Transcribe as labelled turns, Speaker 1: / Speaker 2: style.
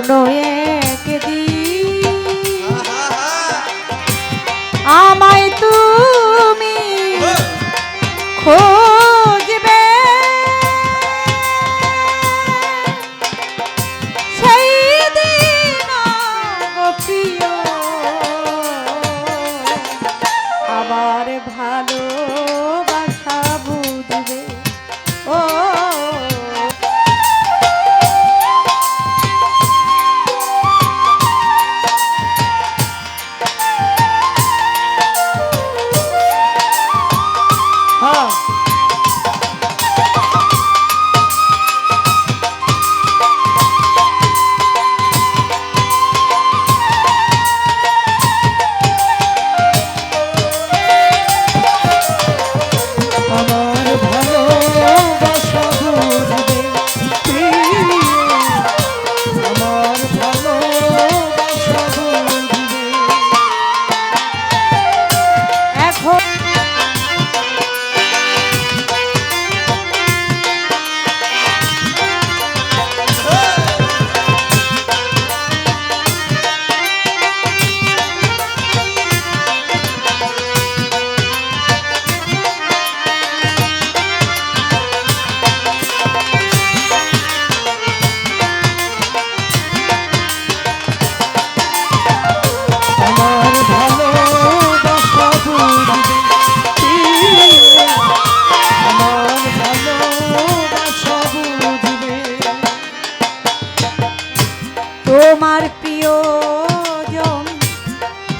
Speaker 1: কোনো একদিন। আমায় তুমি খোঁজবে। সেই দিন আবার ভালো Oh.